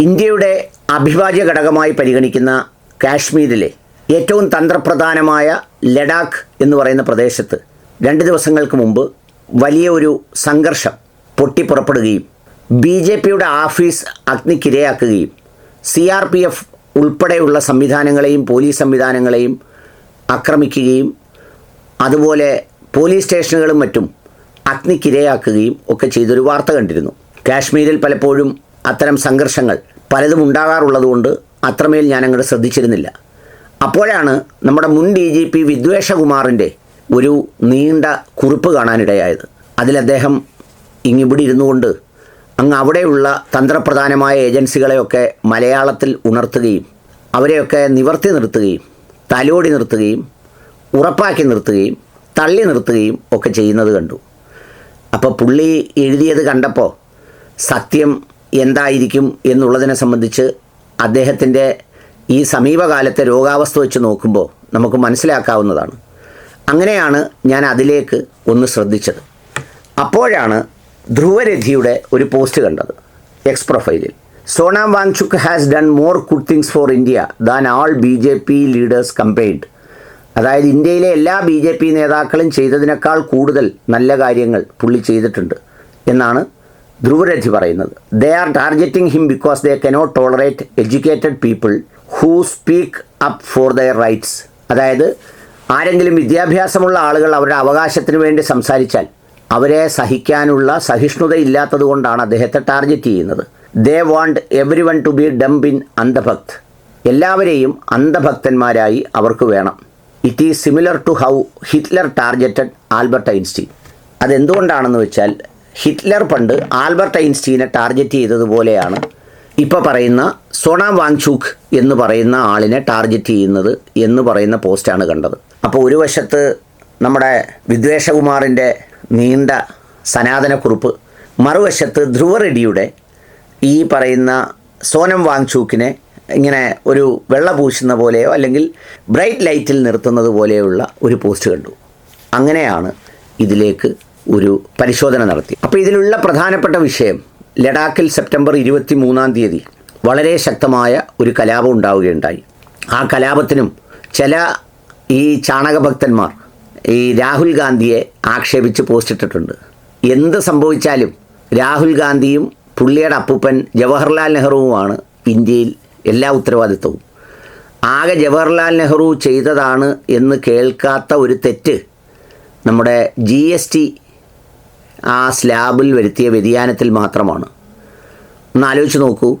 ഇന്ത്യയുടെ അഭിവാജ്യ ഘടകമായി പരിഗണിക്കുന്ന കാശ്മീരിലെ ഏറ്റവും തന്ത്രപ്രധാനമായ ലഡാക്ക് എന്ന് പറയുന്ന പ്രദേശത്ത് രണ്ട് ദിവസങ്ങൾക്ക് മുമ്പ് വലിയ ഒരു സംഘർഷം പൊട്ടിപ്പുറപ്പെടുകയും ബി ജെ പിയുടെ ആഫീസ് അഗ്നിക്കിരയാക്കുകയും സി ആർ പി എഫ് ഉൾപ്പെടെയുള്ള സംവിധാനങ്ങളെയും പോലീസ് സംവിധാനങ്ങളെയും ആക്രമിക്കുകയും അതുപോലെ പോലീസ് സ്റ്റേഷനുകളും മറ്റും അഗ്നിക്കിരയാക്കുകയും ഒക്കെ ചെയ്തൊരു വാർത്ത കണ്ടിരുന്നു. കാശ്മീരിൽ പലപ്പോഴും അത്തരം സംഘർഷങ്ങൾ പലതും ഉണ്ടാകാറുള്ളതുകൊണ്ട് അത്രമേൽ ഞാൻ അങ്ങോട്ട് ശ്രദ്ധിച്ചിരുന്നില്ല. അപ്പോഴാണ് നമ്മുടെ മുൻ ഡി ജി പി വിദ്വേഷകുമാറിന്റെ ഒരു നീണ്ട കുറിപ്പ് കാണാനിടയായത്. അതിൽ അദ്ദേഹം ഇങ്ങിവിടെ ഇരുന്നു കൊണ്ട് അങ്ങ് അവിടെയുള്ള തന്ത്രപ്രധാനമായ ഏജൻസികളെയൊക്കെ മലയാളത്തിൽ ഉണർത്തുകയും അവരെയൊക്കെ നിവർത്തി നിർത്തുകയും തലോടി നിർത്തുകയും ഉറപ്പാക്കി നിർത്തുകയും തള്ളി നിർത്തുകയും ഒക്കെ ചെയ്യുന്നത് കണ്ടു. അപ്പോൾ പുള്ളി എഴുതിയത് കണ്ടപ്പോൾ സത്യം എന്തായിരിക്കും എന്നുള്ളതിനെ സംബന്ധിച്ച് അദ്ദേഹത്തിന്റെ ഈ സമീപകാലത്തെ രോഗാവസ്ഥ വെച്ച് നോക്കുമ്പോൾ നമുക്ക് മനസ്സിലാക്കാവുന്നതാണ്. അങ്ങനെയാണ് ഞാൻ അതിലേക്ക് ഒന്ന് ശ്രദ്ധിച്ചത്. അപ്പോഴാണ് ധ്രുവരഥിയുടെ ഒരു പോസ്റ്റ് കണ്ടത് എക്സ് പ്രൊഫൈലിൽ Sonam Wangchuk has done more good things for India than all B J P leaders combined. അതായത് ഇന്ത്യയിലെ എല്ലാ ബി ജെ പി നേതാക്കളും ചെയ്തതിനേക്കാൾ കൂടുതൽ നല്ല കാര്യങ്ങൾ പുള്ളി ചെയ്തിട്ടുണ്ട് എന്നാണ് ധ്രുവരഥി പറയുന്നത്. They are targeting him because they cannot tolerate educated people who speak up for their rights അതായത് ആരെങ്കിലും വിദ്യാഭ്യാസമുള്ള ആളുകൾ അവരുടെ അവകാശത്തിന് വേണ്ടി സംസാരിച്ചാൽ അവരെ സഹിക്കാനുള്ള സഹിഷ്ണുത ഇല്ലാത്തത് കൊണ്ടാണ് അദ്ദേഹത്തെ ടാർഗറ്റ് ചെയ്യുന്നത്. They want everyone to be dump in അന്ധഭക്ത് എല്ലാവരെയും അന്ധഭക്തന്മാരായി അവർക്ക് വേണം. It is similar to how Hitler targeted Albert Einstein അതെന്തുകൊണ്ടാണെന്ന് വെച്ചാൽ ഹിറ്റ്ലർ പണ്ട് ആൽബർട്ട് ഐൻസ്റ്റീനെ ടാർഗറ്റ് ചെയ്തതുപോലെയാണ് ഇപ്പോൾ പറയുന്ന സോണ വാങ്ചൂക്ക് എന്ന് പറയുന്ന ആളിനെ ടാർഗറ്റ് ചെയ്യുന്നത് എന്ന് പറയുന്ന പോസ്റ്റാണ് കണ്ടത്. അപ്പോൾ ഒരു വശത്ത് നമ്മുടെ വിദ്വേഷകുമാറിന്റെ നീണ്ട സനാതനക്കുറിപ്പ് മറുവശത്ത് ധ്രുവ റെഡിയുടെ ഈ പറയുന്ന സോനം വാങ്ചൂക്കിനെ ഇങ്ങനെ ഒരു വെള്ള പൂശുന്ന പോലെയോ അല്ലെങ്കിൽ ബ്രൈറ്റ് ലൈറ്റിൽ നിർത്തുന്നത് പോലെയുള്ള ഒരു പോസ്റ്റ് കണ്ടു. അങ്ങനെയാണ് ഇതിലേക്ക് ഒരു പരിശോധന നടത്തി. അപ്പോൾ ഇതിലുള്ള പ്രധാനപ്പെട്ട വിഷയം ലഡാക്കിൽ സെപ്റ്റംബർ ഇരുപത്തി മൂന്നാം തീയതി വളരെ ശക്തമായ ഒരു കലാപം ഉണ്ടാവുകയുണ്ടായി. ആ കലാപത്തിനും ചില ഈ ചാണകഭക്തന്മാർ ഈ രാഹുൽ ഗാന്ധിയെ ആക്ഷേപിച്ച് പോസ്റ്റ് ഇട്ടിട്ടുണ്ട്. എന്ത് സംഭവിച്ചാലും രാഹുൽ ഗാന്ധിയും പുള്ളിയുടെ അപ്പൂപ്പൻ ജവഹർലാൽ നെഹ്റുവുമാണ് ഇന്ത്യയിൽ എല്ലാ ഉത്തരവാദിത്വവും. ആകെ ജവഹർലാൽ നെഹ്റു ചെയ്തതാണ് എന്ന് കേൾക്കാത്ത ഒരു തെറ്റ് നമ്മുടെ ജി എസ് ടി ആ സ്ലാബിൽ വരുത്തിയ വ്യതിയാനത്തിൽ മാത്രമാണ്. ഒന്ന് ആലോചിച്ച് നോക്കൂ.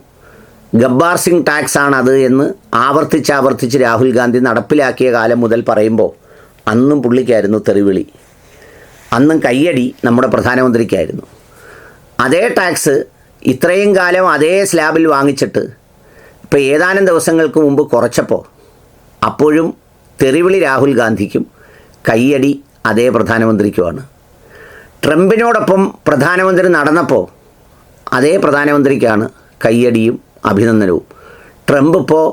ഗബ്ബാർ സിംഗ് ടാക്സ് ആണത് എന്ന് ആവർത്തിച്ച് ആവർത്തിച്ച് രാഹുൽ ഗാന്ധി നടപ്പിലാക്കിയ കാലം മുതൽ പറയുമ്പോൾ അന്നും പുള്ളിക്കായിരുന്നു തെറിവിളി. അന്നും കയ്യടി നമ്മുടെ പ്രധാനമന്ത്രിക്കായിരുന്നു. അതേ ടാക്സ് ഇത്രയും കാലം അതേ സ്ലാബിൽ വാങ്ങിച്ചിട്ട് ഇപ്പോൾ ഏതാനും ദിവസങ്ങൾക്ക് മുമ്പ് കുറച്ചപ്പോൾ അപ്പോഴും തെറിവിളി രാഹുൽ ഗാന്ധിക്കും കയ്യടി അതേ പ്രധാനമന്ത്രിക്കുമാണ്. ട്രംപിനോടൊപ്പം പ്രധാനമന്ത്രി നടന്നപ്പോൾ അതേ പ്രധാനമന്ത്രിക്കാണ് കയ്യടിയും അഭിനന്ദനവും. ട്രംപ് ഇപ്പോൾ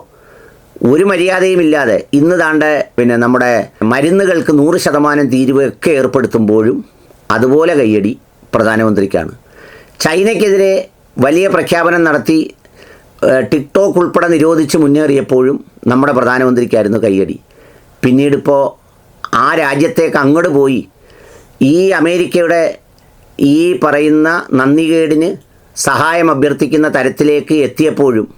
ഒരു മര്യാദയുമില്ലാതെ ഇന്ന് താണ്ട് പിന്നെ നമ്മുടെ മരുന്നുകൾക്ക് നൂറ് ശതമാനം തീരുവയൊക്കെ ഏർപ്പെടുത്തുമ്പോഴും അതുപോലെ കയ്യടി പ്രധാനമന്ത്രിക്കാണ്. ചൈനയ്ക്കെതിരെ വലിയ പ്രഖ്യാപനം നടത്തി ടിക്ടോക്ക് ഉൾപ്പെടെ നിരോധിച്ച് മുന്നേറിയപ്പോഴും നമ്മുടെ പ്രധാനമന്ത്രിക്കായിരുന്നു കയ്യടി. പിന്നീടിപ്പോൾ ആ രാജ്യത്തേക്ക് അങ്ങോട്ട് പോയി ഈ അമേരിക്കയുടെ ഈ പറയുന്ന നന്ദികേടിന് സഹായം അഭ്യർത്ഥിക്കുന്ന തരത്തിലേക്ക് എത്തിയപ്പോഴും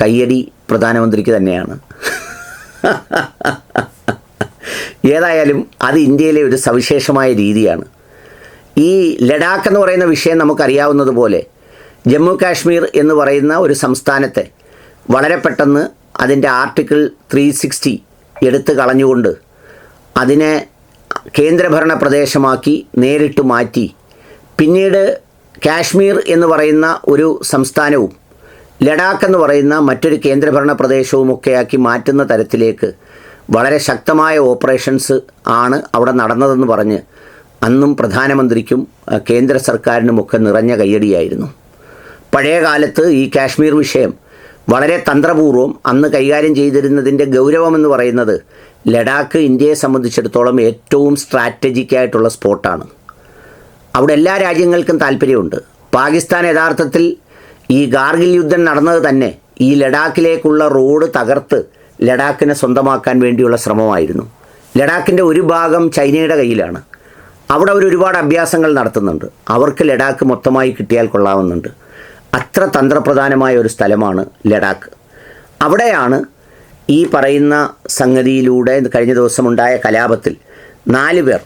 കയ്യടി പ്രധാനമന്ത്രിക്ക് തന്നെയാണ്. ഏതായാലും അത് ഇന്ത്യയിലെ ഒരു സവിശേഷമായ രീതിയാണ്. ഈ ലഡാക്ക് എന്ന് പറയുന്ന വിഷയം നമുക്കറിയാവുന്നതുപോലെ ജമ്മു കാശ്മീർ എന്ന് പറയുന്ന ഒരു സംസ്ഥാനത്തെ വളരെ പെട്ടെന്ന് അതിന്റെ ആർട്ടിക്കിൾ ത്രീ സിക്സ്റ്റി എടുത്തു കളഞ്ഞുകൊണ്ട് അതിനെ കേന്ദ്രഭരണ പ്രദേശമാക്കി നേരിട്ട് മാറ്റി. പിന്നീട് കാശ്മീർ എന്ന് പറയുന്ന ഒരു സംസ്ഥാനവും ലഡാക്ക് എന്ന് പറയുന്ന മറ്റൊരു കേന്ദ്രഭരണ പ്രദേശവുമൊക്കെയാക്കി മാറ്റുന്ന തരത്തിലേക്ക് വളരെ ശക്തമായ ഓപ്പറേഷൻസ് ആണ് അവിടെ നടന്നതെന്ന് പറഞ്ഞ് അന്നും പ്രധാനമന്ത്രിക്കും കേന്ദ്ര സർക്കാരിനുമൊക്കെ നിറഞ്ഞ കയ്യടിയായിരുന്നു. പഴയ കാലത്ത് ഈ കാശ്മീർ വിഷയം വളരെ തന്ത്രപൂർവം അന്ന് കൈകാര്യം ചെയ്തിരുന്നതിന്റെ ഗൗരവമെന്ന് പറയുന്നത് ലഡാക്ക് ഇന്ത്യയെ സംബന്ധിച്ചിടത്തോളം ഏറ്റവും സ്ട്രാറ്റജിക് ആയിട്ടുള്ള സ്പോട്ടാണ് അവിടെ എല്ലാ രാജ്യങ്ങൾക്കും താല്പര്യമുണ്ട്. പാകിസ്ഥാൻ യഥാർത്ഥത്തിൽ ഈ ഗാർഗിൽ യുദ്ധം നടന്നത് തന്നെ ഈ ലഡാക്കിലേക്കുള്ള റോഡ് തകർത്ത് ലഡാക്കിനെ സ്വന്തമാക്കാൻ വേണ്ടിയുള്ള ശ്രമമായിരുന്നു. ലഡാക്കിന്റെ ഒരു ഭാഗം ചൈനയുടെ കയ്യിലാണ്. അവിടെ അവർ ഒരുപാട് അഭ്യാസങ്ങൾ നടത്തുന്നുണ്ട്. അവർക്ക് ലഡാക്ക് മൊത്തമായി കിട്ടിയാൽ കൊള്ളാവുന്നുണ്ട് അത്ര തന്ത്രപ്രധാനമായ ഒരു സ്ഥലമാണ് ലഡാക്ക്. അവിടെയാണ് ഈ പറയുന്ന സംഗതിയിലൂടെ കഴിഞ്ഞ ദിവസമുണ്ടായ കലാപത്തിൽ നാല് പേർ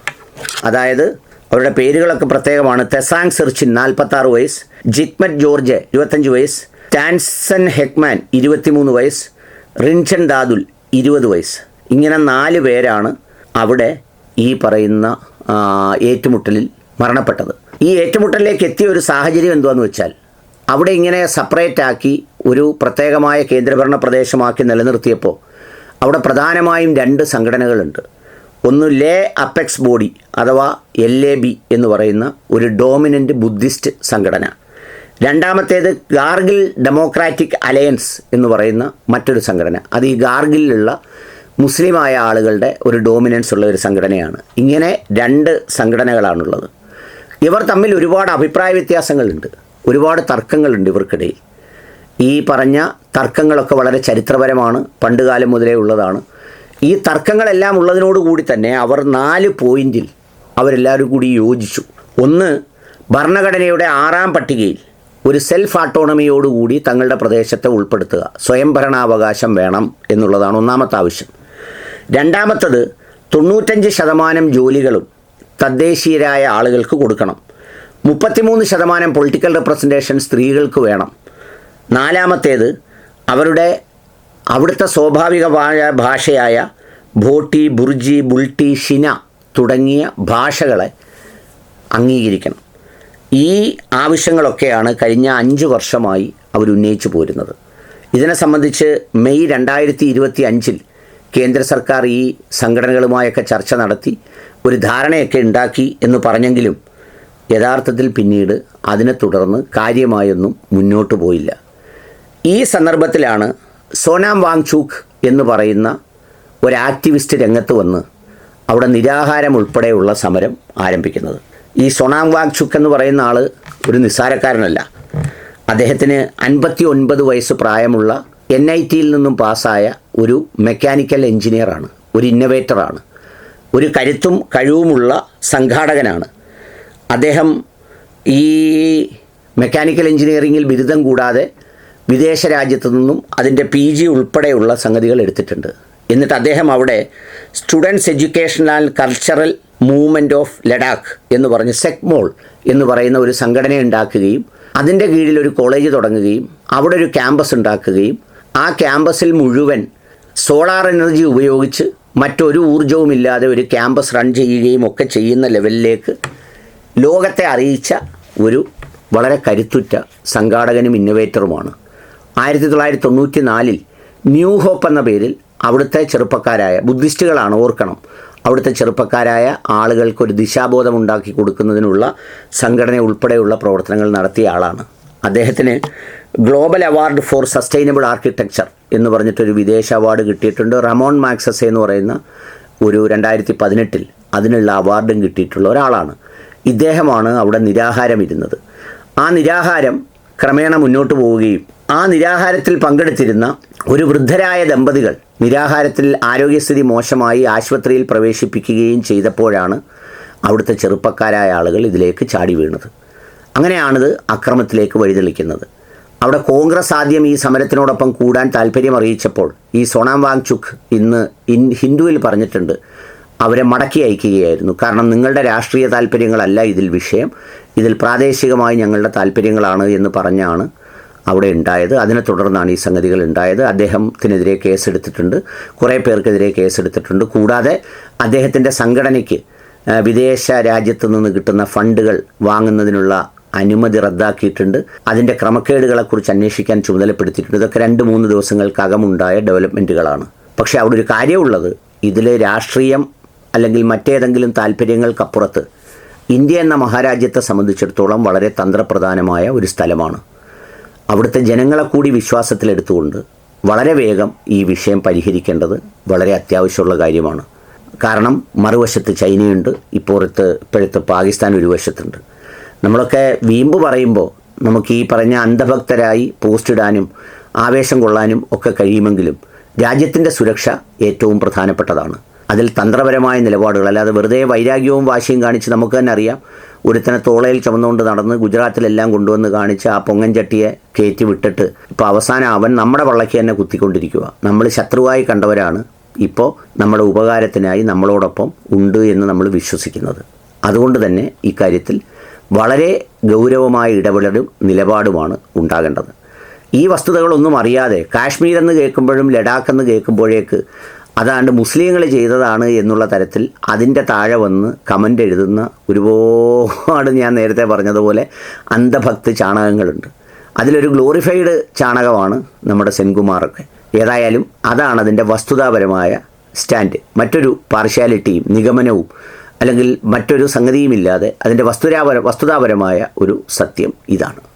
അതായത് അവരുടെ പേരുകളൊക്കെ പ്രത്യേകമാണ് തെസാങ് സെർച്ചിൻ നാൽപ്പത്താറ് വയസ്സ് ജിക്മറ്റ് ജോർജ് ഇരുപത്തഞ്ച് വയസ്സ് ടാൻസൻ ഹെക്മാൻ ഇരുപത്തിമൂന്ന് വയസ്സ് റിൻചൻ ദാദുൽ ഇരുപത് വയസ്സ്. ഇങ്ങനെ നാല് പേരാണ് അവിടെ ഈ പറയുന്ന ഏറ്റുമുട്ടലിൽ മരണപ്പെട്ടത്. ഈ ഏറ്റുമുട്ടലിലേക്ക് എത്തിയ ഒരു സാഹചര്യം എന്തുവാന്ന് വെച്ചാൽ അവിടെ ഇങ്ങനെ സെപ്പറേറ്റ് ആക്കി ഒരു പ്രത്യേകമായ കേന്ദ്രഭരണ പ്രദേശമാക്കി നിലനിർത്തിയപ്പോൾ അവിടെ പ്രധാനമായും രണ്ട് സംഘടനകളുണ്ട്. ഒന്ന് ലേ അപ്പെക്സ് ബോഡി അഥവാ എൽ എ ബി എന്ന് പറയുന്ന ഒരു ഡോമിനന്റ് ബുദ്ധിസ്റ്റ് സംഘടന. രണ്ടാമത്തേത് ഗാർഗിൽ ഡെമോക്രാറ്റിക് അലയൻസ് എന്ന് പറയുന്ന മറ്റൊരു സംഘടന. അത് ഈ ഗാർഗിലുള്ള മുസ്ലിമായ ആളുകളുടെ ഒരു ഡോമിനൻസ് ഉള്ള ഒരു സംഘടനയാണ്. ഇങ്ങനെ രണ്ട് സംഘടനകളാണുള്ളത്. ഇവർ തമ്മിൽ ഒരുപാട് അഭിപ്രായ വ്യത്യാസങ്ങളുണ്ട്. ഒരുപാട് തർക്കങ്ങളുണ്ട് ഇവർക്കിടയിൽ. ഈ പറഞ്ഞ തർക്കങ്ങളൊക്കെ വളരെ ചരിത്രപരമാണ് പണ്ടുകാലം മുതലേ ഉള്ളതാണ്. ഈ തർക്കങ്ങളെല്ലാം ഉള്ളതിനോടുകൂടി തന്നെ അവർ നാല് പോയിന്റിൽ അവരെല്ലാവരും കൂടി യോജിച്ചു. ഒന്ന് ഭരണഘടനയുടെ ആറാം പട്ടികയിൽ ഒരു സെൽഫ് ആട്ടോണമിയോടുകൂടി തങ്ങളുടെ പ്രദേശത്തെ ഉൾപ്പെടുത്തുക. സ്വയംഭരണാവകാശം വേണം എന്നുള്ളതാണ് ഒന്നാമത്തെ ആവശ്യം. രണ്ടാമത്തത് തൊണ്ണൂറ്റഞ്ച് ശതമാനം ജോലികളും തദ്ദേശീയരായ ആളുകൾക്ക് കൊടുക്കണം. മുപ്പത്തിമൂന്ന് ശതമാനം പൊളിറ്റിക്കൽ റെപ്രസെന്റേഷൻ സ്ത്രീകൾക്ക് വേണം. നാലാമത്തേത് അവരുടെ അവിടുത്തെ സ്വാഭാവിക ഭാഷയായ ഭോട്ടി ബുർജി ബുൾട്ടി ഷിന തുടങ്ങിയ ഭാഷകളെ അംഗീകരിക്കണം. ഈ ആവശ്യങ്ങളൊക്കെയാണ് കഴിഞ്ഞ അഞ്ച് വർഷമായി അവർ ഉന്നയിച്ചു പോരുന്നത്. ഇതിനെ സംബന്ധിച്ച് മെയ് രണ്ടായിരത്തി ഇരുപത്തി അഞ്ചിൽ കേന്ദ്ര സർക്കാർ ഈ സംഘടനകളുമായൊക്കെ ചർച്ച നടത്തി ഒരു ധാരണയൊക്കെ ഉണ്ടാക്കി എന്ന് പറഞ്ഞെങ്കിലും യഥാർത്ഥത്തിൽ പിന്നീട് അതിനെ തുടർന്ന് കാര്യമായൊന്നും മുന്നോട്ട് പോയില്ല. ഈ സന്ദർഭത്തിലാണ് സോനാം വാങ്ചൂക്ക് എന്ന് പറയുന്ന ഒരു ആക്ടിവിസ്റ്റ് രംഗത്ത് വന്ന് അവിടെ നിരാഹാരം ഉൾപ്പെടെയുള്ള സമരം ആരംഭിക്കുന്നത്. ഈ സോനാം വാങ്ചുക്ക് എന്ന് പറയുന്ന ആൾ ഒരു നിസ്സാരക്കാരനല്ല. അദ്ദേഹത്തിന് അൻപത്തി ഒൻപത് വയസ്സ് പ്രായമുള്ള എൻ ഐ ടിയിൽ നിന്നും പാസ്സായ ഒരു മെക്കാനിക്കൽ എഞ്ചിനീയറാണ് ഒരു ഇന്നവേറ്ററാണ് ഒരു കരുത്തും കഴിവുമുള്ള സംഘാടകനാണ്. അദ്ദേഹം ഈ മെക്കാനിക്കൽ എഞ്ചിനീയറിങ്ങിൽ ബിരുദം കൂടാതെ വിദേശ രാജ്യത്തു നിന്നും അതിന്റെ പി ജി ഉൾപ്പെടെയുള്ള സംഗതികൾ എടുത്തിട്ടുണ്ട്. എന്നിട്ട് അദ്ദേഹം അവിടെ students education and cultural movement of Ladakh എന്ന് പറഞ്ഞ് സെക്മോൾ എന്ന് പറയുന്ന ഒരു സംഘടന ഉണ്ടാക്കുകയും അതിന്റെ കീഴിൽ ഒരു കോളേജ് തുടങ്ങുകയും അവിടെ ഒരു ക്യാമ്പസ് ഉണ്ടാക്കുകയും ആ ക്യാമ്പസിൽ മുഴുവൻ സോളാർ എനർജി ഉപയോഗിച്ച് മറ്റൊരു ഊർജവുമില്ലാതെ ഒരു ക്യാമ്പസ് റൺ ചെയ്യുകയും ഒക്കെ ചെയ്യുന്ന ലെവലിലേക്ക് ലോകത്തെ അറിയിച്ച ഒരു വളരെ കരുത്തുറ്റ സംഘാടകനും ഇന്നവേറ്ററുമാണ് ആയിരത്തി തൊള്ളായിരത്തി തൊണ്ണൂറ്റി നാലിൽ ന്യൂ ഹോപ്പ് എന്ന പേരിൽ അവിടുത്തെ ചെറുപ്പക്കാരായ ബുദ്ധിസ്റ്റുകളാണ് ഓർക്കണം. അവിടുത്തെ ചെറുപ്പക്കാരായ ആളുകൾക്ക് ഒരു ദിശാബോധം ഉണ്ടാക്കി കൊടുക്കുന്നതിനുള്ള സംഘടന ഉൾപ്പെടെയുള്ള പ്രവർത്തനങ്ങൾ നടത്തിയ ആളാണ്. അദ്ദേഹത്തിന് global award for sustainable architecture എന്ന് പറഞ്ഞിട്ടൊരു വിദേശ അവാർഡ് കിട്ടിയിട്ടുണ്ട്. റമോൺ മാക്സസ് എന്ന് പറയുന്ന ഒരു രണ്ടായിരത്തി പതിനെട്ടിൽ അതിനുള്ള അവാർഡും കിട്ടിയിട്ടുള്ള ഒരാളാണ്. ഇദ്ദേഹമാണ് അവിടെ നിരാഹാരം ഇരുന്നത് ആ നിരാഹാരം ക്രമേണ മുന്നോട്ട് പോവുകയും ആ നിരാഹാരത്തിൽ പങ്കെടുത്തിരുന്ന ഒരു വൃദ്ധരായ ദമ്പതികൾ നിരാഹാരത്തിൽ ആരോഗ്യസ്ഥിതി മോശമായി ആശുപത്രിയിൽ പ്രവേശിപ്പിക്കുകയും ചെയ്തപ്പോഴാണ് അവിടുത്തെ ചെറുപ്പക്കാരായ ആളുകൾ ഇതിലേക്ക് ചാടി വീണത്. അങ്ങനെയാണിത് അക്രമത്തിലേക്ക് വഴിതെളിക്കുന്നത്. അവിടെ കോൺഗ്രസ് ആദ്യം ഈ സമരത്തിനോടൊപ്പം കൂടാൻ താല്പര്യം അറിയിച്ചപ്പോൾ ഈ സോണാം വാങ്ചുക്ക് ഇന്ന് ഇൻ ഹിന്ദുവിൽ പറഞ്ഞിട്ടുണ്ട്. അവരെ മടക്കി അയക്കുകയായിരുന്നു. കാരണം നിങ്ങളുടെ രാഷ്ട്രീയ താല്പര്യങ്ങളല്ല ഇതിൽ വിഷയം. ഇതിൽ പ്രാദേശികമായി ഞങ്ങളുടെ താല്പര്യങ്ങളാണ് എന്ന് പറഞ്ഞാണ് അവിടെ ഉണ്ടായത്. അതിനെ തുടർന്നാണ് ഈ സംഗതികൾ ഉണ്ടായത്. അദ്ദേഹത്തിനെതിരെ കേസെടുത്തിട്ടുണ്ട്. കുറേ പേർക്കെതിരെ കേസെടുത്തിട്ടുണ്ട്. കൂടാതെ അദ്ദേഹത്തിന്റെ സംഘടനയ്ക്ക് വിദേശ രാജ്യത്തു നിന്ന് കിട്ടുന്ന ഫണ്ടുകൾ വാങ്ങുന്നതിനുള്ള അനുമതി റദ്ദാക്കിയിട്ടുണ്ട്. അതിന്റെ ക്രമക്കേടുകളെക്കുറിച്ച് അന്വേഷിക്കാൻ ചുമതലപ്പെടുത്തിയിട്ടുണ്ട്. ഇതൊക്കെ രണ്ട് മൂന്ന് ദിവസങ്ങൾക്കകമുണ്ടായ ഡെവലപ്മെന്റുകളാണ്. പക്ഷേ അവിടെ ഒരു കാര്യമുള്ളത്. ഇതിൽ രാഷ്ട്രീയം അല്ലെങ്കിൽ മറ്റേതെങ്കിലും താല്പര്യങ്ങൾക്കപ്പുറത്ത് ഇന്ത്യ എന്ന മഹാരാജ്യത്തെ സംബന്ധിച്ചിടത്തോളം വളരെ തന്ത്രപ്രധാനമായ ഒരു സ്ഥലമാണ്. അവിടുത്തെ ജനങ്ങളെ കൂടി വിശ്വാസത്തിലെടുത്തുകൊണ്ട് വളരെ വേഗം ഈ വിഷയം പരിഹരിക്കേണ്ടത് വളരെ അത്യാവശ്യമുള്ള കാര്യമാണ്. കാരണം മറുവശത്ത് ചൈനയുണ്ട് ഇപ്പോഴത്ത് ഇപ്പോഴത്തെ പാകിസ്ഥാൻ ഒരു വശത്തുണ്ട്. നമ്മളൊക്കെ വീമ്പ് പറയുമ്പോൾ നമുക്ക് ഈ പറഞ്ഞ അന്ധഭക്തരായി പോസ്റ്റ് ഇടാനും ആവേശം കൊള്ളാനും ഒക്കെ കഴിയുമെങ്കിലും രാജ്യത്തിന്റെ സുരക്ഷ ഏറ്റവും പ്രധാനപ്പെട്ടതാണ്. അതിൽ തന്ത്രപരമായ നിലപാടുകൾ. അല്ലാതെ വെറുതെ വൈരാഗ്യവും വാശിയും കാണിച്ച് നമുക്ക് തന്നെ അറിയാം. ഒരുത്തനെ തോളയിൽ ചുമന്നുകൊണ്ട് നടന്ന് ഗുജറാത്തിലെല്ലാം കൊണ്ടുവന്ന് കാണിച്ച് ആ പൊങ്ങൻ ചട്ടിയെ കയറ്റി വിട്ടിട്ട് ഇപ്പോൾ അവസാനം അവൻ നമ്മുടെ വള്ളയ്ക്ക് തന്നെ കുത്തിക്കൊണ്ടിരിക്കുക നമ്മൾ ശത്രുവായി കണ്ടവരാണ്. ഇപ്പോൾ നമ്മുടെ ഉപകാരത്തിനായി നമ്മളോടൊപ്പം ഉണ്ട് എന്ന് നമ്മൾ വിശ്വസിക്കുന്നത്. അതുകൊണ്ട് തന്നെ ഇക്കാര്യത്തിൽ വളരെ ഗൗരവമായ ഇടപെടലും നിലപാടുമാണ് ഉണ്ടാകേണ്ടത്. ഈ വസ്തുതകളൊന്നും അറിയാതെ കാശ്മീർ എന്ന് കേൾക്കുമ്പോഴും ലഡാക്ക് എന്ന് കേൾക്കുമ്പോഴേക്ക് അതാണ്ട് മുസ്ലിങ്ങൾ ചെയ്തതാണ് എന്നുള്ള തരത്തിൽ അതിന്റെ താഴെ വന്ന് കമന്റ് എഴുതുന്ന ഒരുപാട് ഞാൻ നേരത്തെ പറഞ്ഞതുപോലെ അന്ധഭക്ത് ചാണകങ്ങളുണ്ട്. അതിലൊരു ഗ്ലോറിഫൈഡ് ചാണകമാണ് നമ്മുടെ സെൻകുമാറൊക്കെ. ഏതായാലും അതാണ് അതിന്റെ വസ്തുതാപരമായ സ്റ്റാൻഡ്. മറ്റൊരു പാർഷ്യാലിറ്റിയും നിഗമനവും അല്ലെങ്കിൽ മറ്റൊരു സംഗതിയുമില്ലാതെ അതിന്റെ വസ്തുരാപര വസ്തുതാപരമായ ഒരു സത്യം ഇതാണ്.